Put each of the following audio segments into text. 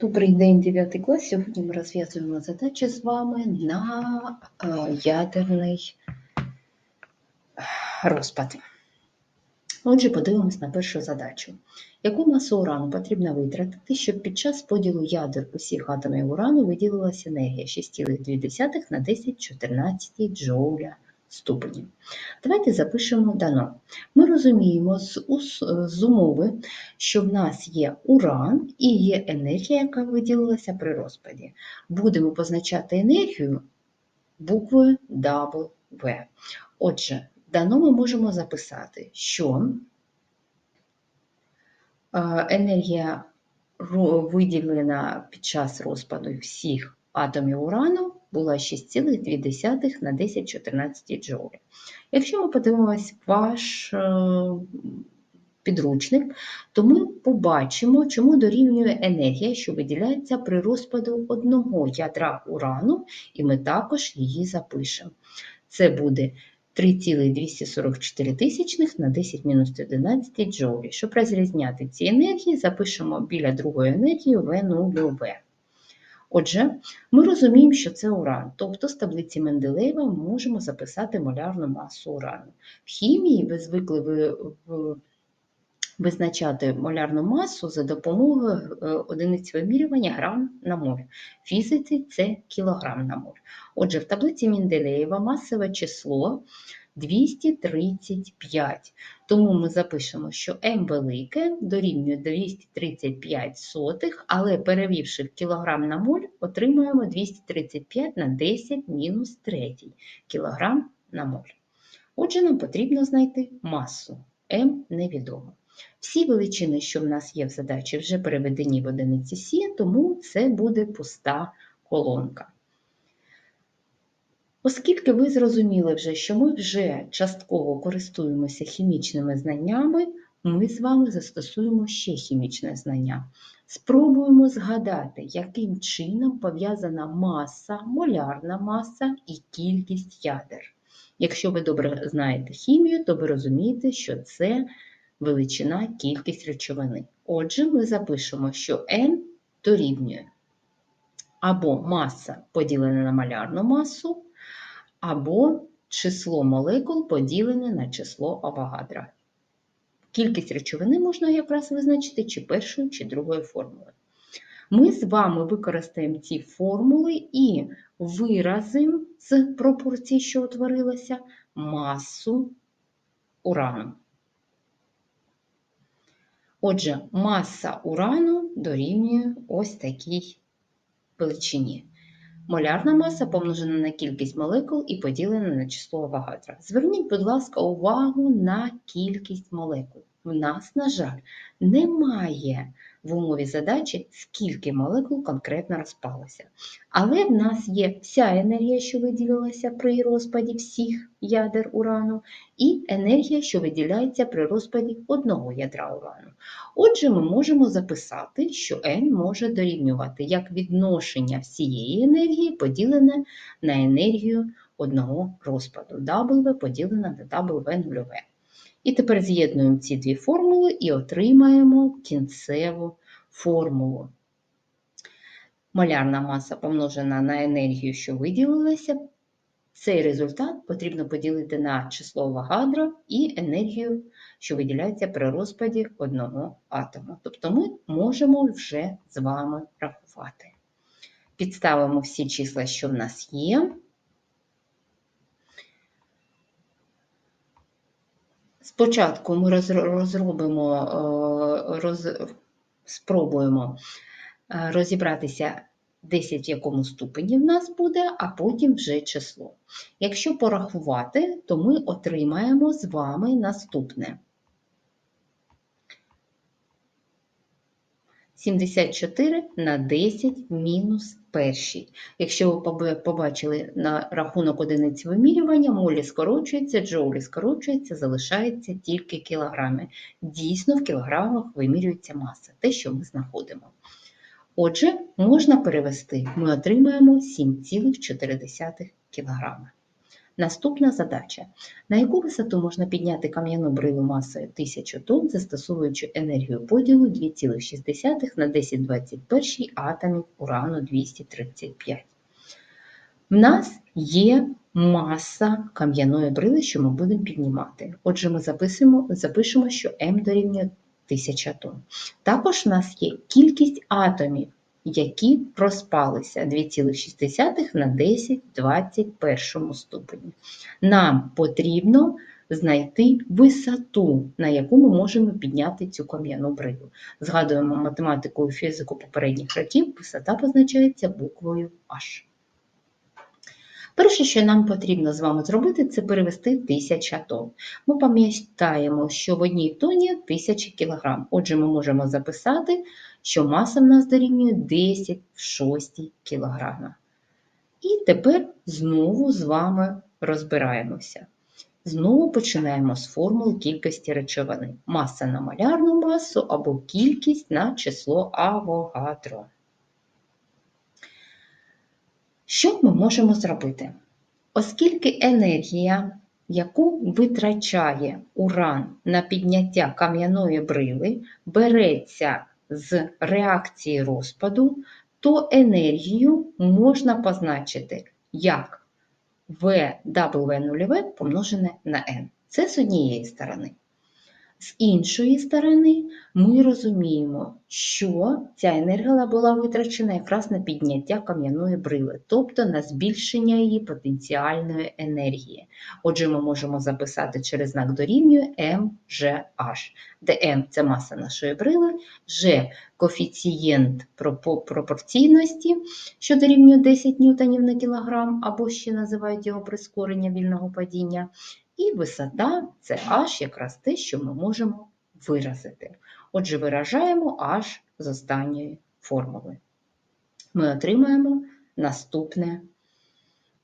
Добрий день, 9 клас. Сьогодні ми розв'язуємо задачі з вами на е, ядерний розпад. Отже, подивимось на першу задачу. Яку масу урану потрібно витратити, щоб під час поділу ядер усіх атомів урану виділилася енергія 6,2 на 1014 джоуля ступенів? Давайте запишемо дано. Ми розуміємо з, з умови, що в нас є уран і є енергія, яка виділилася при розпаді. Будемо позначати енергію буквою W. Отже, дано ми можемо записати, що е, енергія виділена під час розпаду всіх атомів урану була 6,2 на 1014 джоулів. Якщо ми подивимось ваш е, підручник, то ми побачимо, чому дорівнює енергія, що виділяється при розпаду одного ядра урану, і ми також її запишемо. Це буде 3,244 тисячних на 10 мінус 11 джоулів. Щоб розрізняти ці енергії, запишемо біля другої енергії В0В. Отже, ми розуміємо, що це уран, тобто з таблиці Менделеєва ми можемо записати молярну масу урану. В хімії ви звикли визначати молярну масу за допомогою е, одиниць вимірювання грам на моль. В фізиці це кілограм на моль. Отже, в таблиці Менделеєва масове число 235. Тому ми запишемо, що М велике дорівнює 235 сотих, але перевівши в кілограм на моль, отримуємо 235 на 10 мінус 3 кілограм на моль. Отже, нам потрібно знайти масу. М невідомо. Всі величини, що в нас є в задачі, вже переведені в одиниці Сі, тому це буде пуста колонка. Оскільки ви зрозуміли вже, що ми вже частково користуємося хімічними знаннями, ми з вами застосуємо ще хімічне знання. Спробуємо згадати, яким чином пов'язана маса, молярна маса і кількість ядер. Якщо ви добре знаєте хімію, то ви розумієте, що це величина кількість речовини. Отже, ми запишемо, що n дорівнює або маса поділена на малярну масу, або число молекул поділене на число Авогадра. Кількість речовини можна якраз визначити чи першою, чи другою формулою. Ми з вами використаємо ці формули і виразимо з пропорцій, що утворилася, масу урану. Отже, маса урану дорівнює ось такій величині. Молярна маса помножена на кількість молекул і поділена на число Авогадра. Зверніть, будь ласка, увагу на кількість молекул. В нас, на жаль, немає в умові задачі, скільки молекул конкретно розпалося. Але в нас є вся енергія, що виділилася при розпаді всіх ядер урану, і енергія, що виділяється при розпаді одного ядра урану. Отже, ми можемо записати, що n може дорівнювати як відношення всієї енергії поділене на енергію одного розпаду. W поділене на W нульове. І тепер з'єднуємо ці дві формули і отримаємо кінцеву формулу. Молярна маса помножена на енергію, що виділилася. Цей результат потрібно поділити на число Авогадро і енергію, що виділяється при розпаді одного атому. Тобто ми можемо вже з вами рахувати. Підставимо всі числа, що в нас є. Спочатку ми розробимо, е, роз, спробуємо е, розібратися 10 в якому ступені в нас буде, а потім вже число. Якщо порахувати, то ми отримаємо з вами наступне. 74 на 10 мінус перший. Якщо ви побачили на рахунок одиниць вимірювання, молі скорочується, джоулі скорочується, залишається тільки кілограми. Дійсно, в кілограмах вимірюється маса, те, що ми знаходимо. Отже, можна перевести, ми отримаємо 7,4 кг. Наступна задача. На яку висоту можна підняти кам'яну брилу масою 1000 тонн, застосовуючи енергію поділу 2,6 на 1021 атомів урану 235? В нас є маса кам'яної брили, що ми будемо піднімати. Отже, ми записуємо, запишемо, що М дорівнює 1000 тонн. Також в нас є кількість атомів, які проспалися 2,6 на 10 21 ступені. Нам потрібно знайти висоту, на яку ми можемо підняти цю кам'яну брилу. Згадуємо математику і фізику попередніх років, висота позначається буквою H. Перше, що нам потрібно з вами зробити, це перевести 1000 тонн. Ми пам'ятаємо, що в одній тоні 1000 кг. Отже, ми можемо записати, що маса в нас дорівнює 10 в 6 кг. І тепер знову з вами розбираємося. Знову починаємо з формул кількості речовини. Маса на малярну масу або кількість на число Авогадро. Що ми можемо зробити? Оскільки енергія, яку витрачає уран на підняття кам'яної брили, береться з реакції розпаду, то енергію можна позначити як VW0 помножене на N. Це з однієї сторони. З іншої сторони, ми розуміємо, що ця енергія була витрачена якраз на підняття кам'яної брили, тобто на збільшення її потенціальної енергії. Отже, ми можемо записати через знак дорівнює МЖH, де М це маса нашої брили, G коефіцієнт пропорційності, що дорівнює 10 ньютонів на кілограм, або ще називають його прискорення вільного падіння. І висота це h якраз те, що ми можемо виразити. Отже, виражаємо h з останньої формули. Ми отримаємо наступне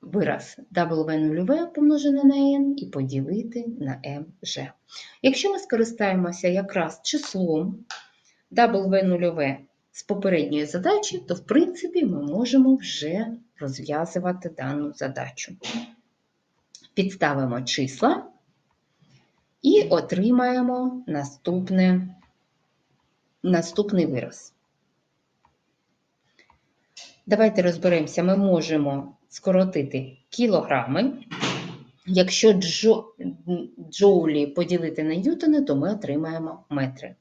вираз W0 помножене на n і поділити на mg. Якщо ми скористаємося якраз числом W0 з попередньої задачі, то в принципі ми можемо вже розв'язувати дану задачу підставимо числа і отримаємо наступне, наступний вираз. Давайте розберемося, ми можемо скоротити кілограми. Якщо джо, джоулі поділити на ньютони, то ми отримаємо метри.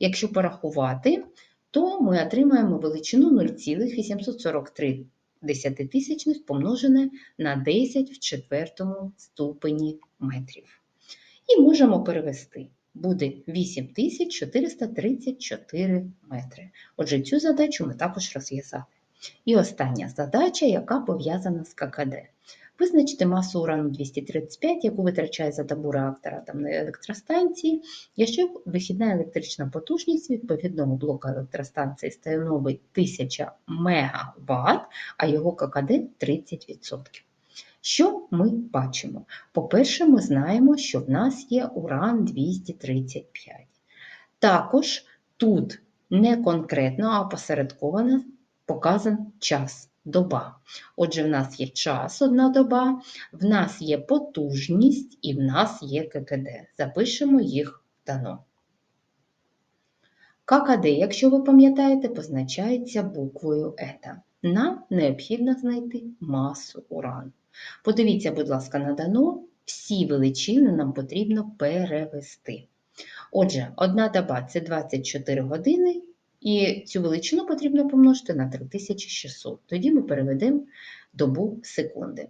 Якщо порахувати, то ми отримаємо величину 0,843 десятитисячних помножене на 10 в четвертому ступені метрів. І можемо перевести. Буде 8434 метри. Отже, цю задачу ми також розв'язали. І остання задача, яка пов'язана з ККД. Визначити масу урану 235, яку витрачає за добу реактора атомної електростанції, якщо вихідна електрична потужність відповідного блоку електростанції становить 1000 МВт, а його ККД 30%. Що ми бачимо? По-перше, ми знаємо, що в нас є уран 235. Також тут не конкретно, а посередковано показан час доба. Отже, в нас є час, одна доба, в нас є потужність і в нас є ККД. Запишемо їх в дано. ККД, якщо ви пам'ятаєте, позначається буквою ета. Нам необхідно знайти масу урану. Подивіться, будь ласка, на дано, всі величини нам потрібно перевести. Отже, одна доба це 24 години і цю величину потрібно помножити на 3600. Тоді ми переведемо добу в секунди.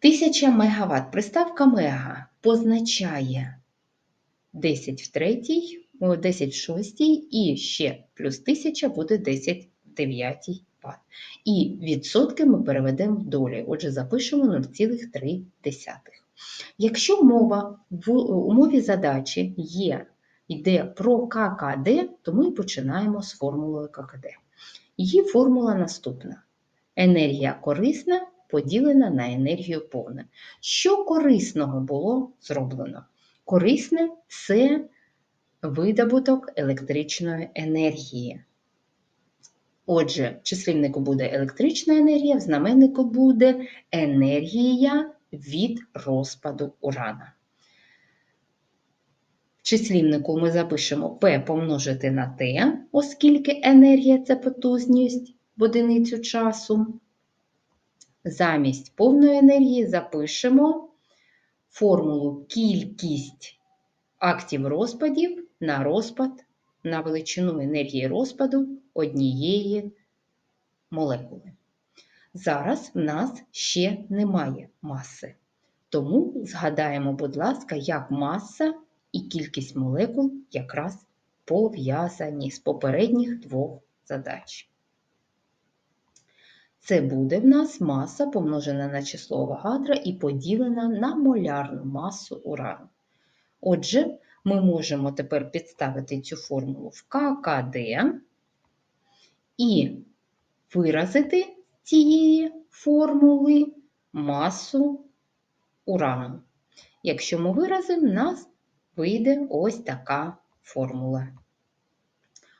1000 МВт. Приставка мега позначає 10 в 3, 10 в 6 і ще плюс 1000 буде 10 в 9 Вт. І відсотки ми переведемо в долі. Отже, запишемо 0,3. Якщо мова в умові задачі є йде про ККД, то ми починаємо з формулою ККД. Її формула наступна: енергія корисна поділена на енергію повна. Що корисного було зроблено? Корисне це видобуток електричної енергії. Отже, в числівнику буде електрична енергія, в знаменнику буде енергія від розпаду урана. Числівнику ми запишемо P помножити на T, оскільки енергія це потужність в одиницю часу. Замість повної енергії запишемо формулу кількість актів розпадів на розпад на величину енергії розпаду однієї молекули. Зараз в нас ще немає маси. Тому згадаємо, будь ласка, як маса і кількість молекул якраз пов'язані з попередніх двох задач. Це буде в нас маса помножена на число Авогадра і поділена на молярну масу урану. Отже, ми можемо тепер підставити цю формулу в ККД і виразити цієї формули масу урану. Якщо ми виразимо, нас вийде ось така формула.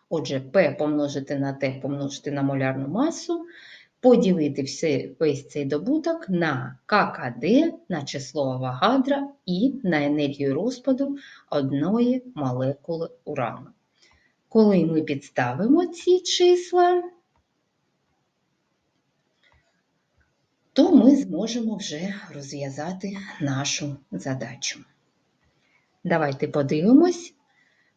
Отже, P помножити на T помножити на молярну масу, поділити все, весь цей добуток на ККД, на число Авогадра і на енергію розпаду одної молекули урану. Коли ми підставимо ці числа, то ми зможемо вже розв'язати нашу задачу. Давайте подивимось.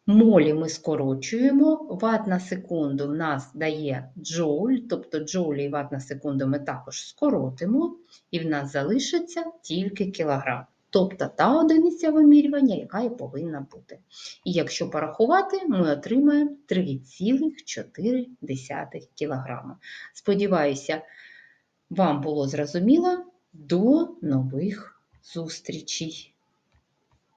Молі ми скорочуємо, ват на секунду в нас дає джоуль, тобто джоулі і ват на секунду ми також скоротимо, і в нас залишиться тільки кілограм. Тобто та одиниця вимірювання, яка і повинна бути. І якщо порахувати, ми отримаємо 3,4 кг. Сподіваюся, вам було зрозуміло. До нових зустрічей!